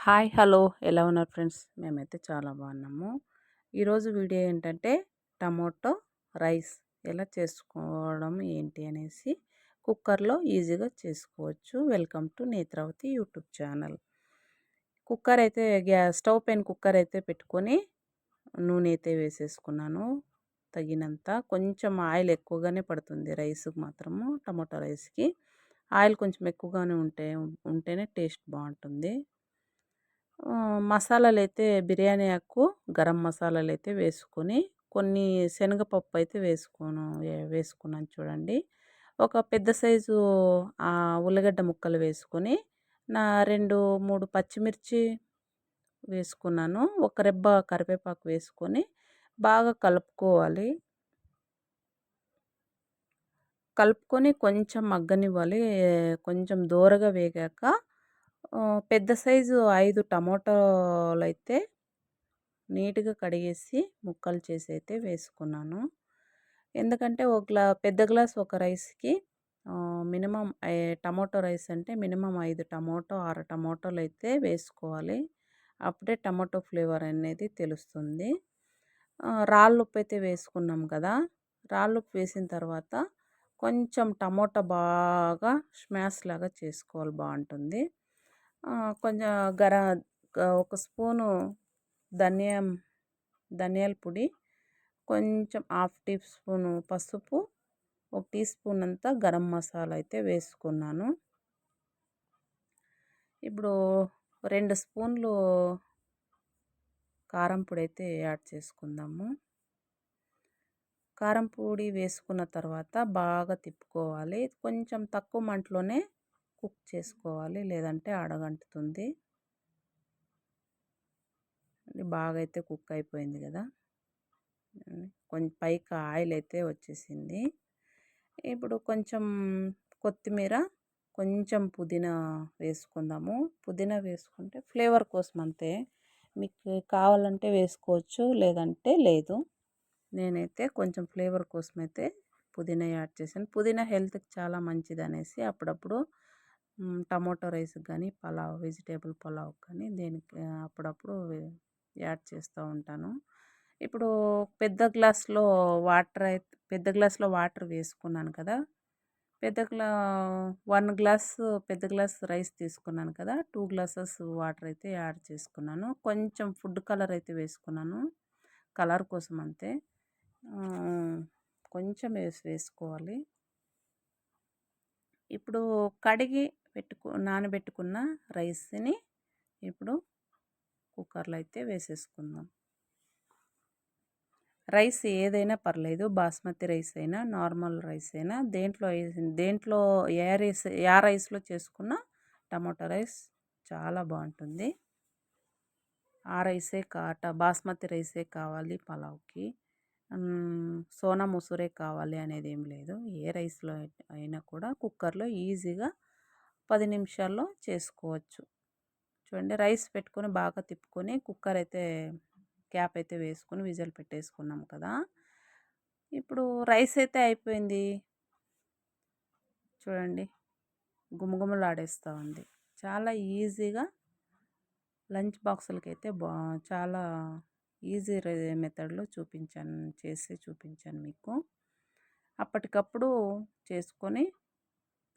Hi hello. ఎలా ఉన్నారు friends? మేమైతే చాలా బాగున్నాము. ఈరోజు వీడియో ఏంటంటే టమోటో రైస్ ఎలా చేసుకోవడం ఏంటి అనేసి కుక్కర్లో ఈజీగా చేసుకోవచ్చు. Welcome to Netravati YouTube channel. Cooker అయితే గ్యాస్ స్టవ్ పైన కుక్కర్ అయితే పెట్టుకొని నూనె అయితే వేసేసుకున్నాను. తగినంత కొంచెం ఆయిల్ ఎక్కువగానే పడుతుంది రైస్కి మాత్రము టమోటో రైస్కి. ఆయిల్ కొంచెం ఎక్కువగానే ఉంటే ఉంటేనే టేస్ట్ బాగుంటుంది. మసాలాలు అయితే బిర్యానీ ఆకు గరం మసాలాలు అయితే వేసుకొని కొన్ని శనగపప్పు అయితే వేసుకోను వేసుకున్నాను చూడండి. ఒక పెద్ద సైజు ఉల్లిగడ్డ ముక్కలు వేసుకొని నా రెండు మూడు పచ్చిమిర్చి వేసుకున్నాను. ఒక రెబ్బ కరివేపాకు వేసుకొని బాగా కలుపుకోవాలి. కలుపుకొని కొంచెం మగ్గనివ్వాలి. కొంచెం దూరగా వేగాక పెద్ద సైజు ఐదు టమోటాలు అయితే నీట్గా కడిగేసి ముక్కలు చేసి అయితే వేసుకున్నాను. ఎందుకంటే ఒక గ్లా పెద్ద గ్లాస్ ఒక రైస్కి మినిమం టమోటో రైస్ అంటే మినిమం ఐదు టమోటో ఆరు టమోటోలు అయితే వేసుకోవాలి. అప్పుడే టమాటో ఫ్లేవర్ అనేది తెలుస్తుంది. రాళ్ళుప్పు అయితే వేసుకున్నాం కదా! రాళ్ళుప్పు వేసిన తర్వాత కొంచెం టమోటా బాగా స్మాష్ లాగా చేసుకోవాలి బాగుంటుంది. కొంచెం గరం ఒక స్పూను ధనియా ధనియాల పొడి కొంచెం హాఫ్ టీ స్పూను పసుపు ఒక టీ స్పూన్ అంతా గరం మసాలా అయితే వేసుకున్నాను. ఇప్పుడు రెండు స్పూన్లు కారం పొడి అయితే యాడ్ చేసుకుందాము. కారం పొడి వేసుకున్న తర్వాత బాగా తిప్పుకోవాలి. కొంచెం తక్కువ మంటలోనే కుక్ చేసుకోవాలి. లేదంటే అడగంటుతుంది. బాగా అయితే కుక్ అయిపోయింది కదా. కొంచెం పైకి ఆయిల్ అయితే వచ్చేసింది. ఇప్పుడు కొంచెం కొత్తిమీర కొంచెం పుదీనా వేసుకుందాము. పుదీనా వేసుకుంటే ఫ్లేవర్ కోసం అంతే. మీకు కావాలంటే వేసుకోవచ్చు లేదంటే లేదు. నేనైతే కొంచెం ఫ్లేవర్ కోసం అయితే పుదీనా యాడ్ చేశాను. పుదీనా హెల్త్కి చాలా మంచిది అనేసి అప్పుడప్పుడు టమోటో రైస్కి కానీ పలావ్ వెజిటేబుల్ పలావ్ కానీ దేనికి అప్పుడప్పుడు యాడ్ చేస్తూ ఉంటాను. ఇప్పుడు పెద్ద గ్లాస్లో వాటర్ అయితే పెద్ద గ్లాస్లో వాటర్ వేసుకున్నాను కదా! పెద్ద గ్లా వన్ గ్లాస్ పెద్ద గ్లాస్ రైస్ తీసుకున్నాను కదా! టూ గ్లాసెస్ వాటర్ అయితే యాడ్ చేసుకున్నాను. కొంచెం ఫుడ్ కలర్ అయితే వేసుకున్నాను. కలర్ కోసం అంతే. కొంచెం వేసి వేసుకోవాలి. ఇప్పుడు కడిగి పెట్టుకు నానబెట్టుకున్న రైస్ని ఇప్పుడు కుక్కర్లో అయితే వేసేసుకుందాం. రైస్ ఏదైనా పర్లేదు. బాస్మతి రైస్ అయినా నార్మల్ రైస్ అయినా దేంట్లో దేంట్లో ఏ రైస్ ఏ రైస్లో చేసుకున్న టమాటో రైస్ చాలా బాగుంటుంది. ఆ రైసే కాట బాస్మతి రైసే కావాలి పలావ్కి. సోనా మసూరే కావాలి అనేది ఏం లేదు. ఏ రైస్లో అయినా కూడా కుక్కర్లో ఈజీగా పది నిమిషాల్లో చేసుకోవచ్చు. చూడండి రైస్ పెట్టుకొని బాగా తిప్పుకొని కుక్కర్ అయితే క్యాప్ అయితే వేసుకొని విజిల్ పెట్టేసుకున్నాం కదా. ఇప్పుడు రైస్ అయితే అయిపోయింది. చూడండి గుమగుమలాడేస్తూ ఉంది. చాలా ఈజీగా లంచ్ బాక్సులకి అయితే బా చాలా ఈజీ మెథడ్లో చూపించాను చేసి చూపించాను మీకు. అప్పటికప్పుడు చేసుకొని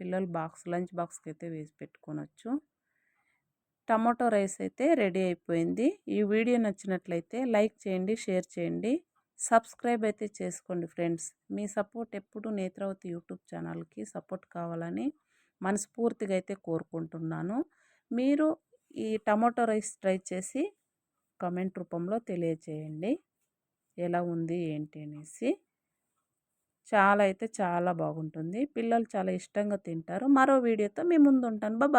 పిల్లలు బాక్స్ లంచ్ బాక్స్కి అయితే వేసి పెట్టుకోవచ్చు టమాటో రైస్ అయితే రెడీ అయిపోయింది. ఈ వీడియో నచ్చినట్లయితే లైక్ చేయండి షేర్ చేయండి. సబ్స్క్రైబ్ అయితే చేసుకోండి ఫ్రెండ్స్. మీ సపోర్ట్ ఎప్పుడు నేత్రవతి యూట్యూబ్ ఛానల్కి సపోర్ట్ కావాలని మనస్ఫూర్తిగా అయితే కోరుకుంటున్నాను. మీరు ఈ టమాటో రైస్ ట్రై చేసి కమెంట్ రూపంలో తెలియచేయండి. ఎలా ఉంది ఏంటి అనేసి. చాలా అయితే చాలా బాగుంటుంది. పిల్లలు చాలా ఇష్టంగా తింటారు. మరో వీడియోతో మీ ముందు ఉంటాను బాబా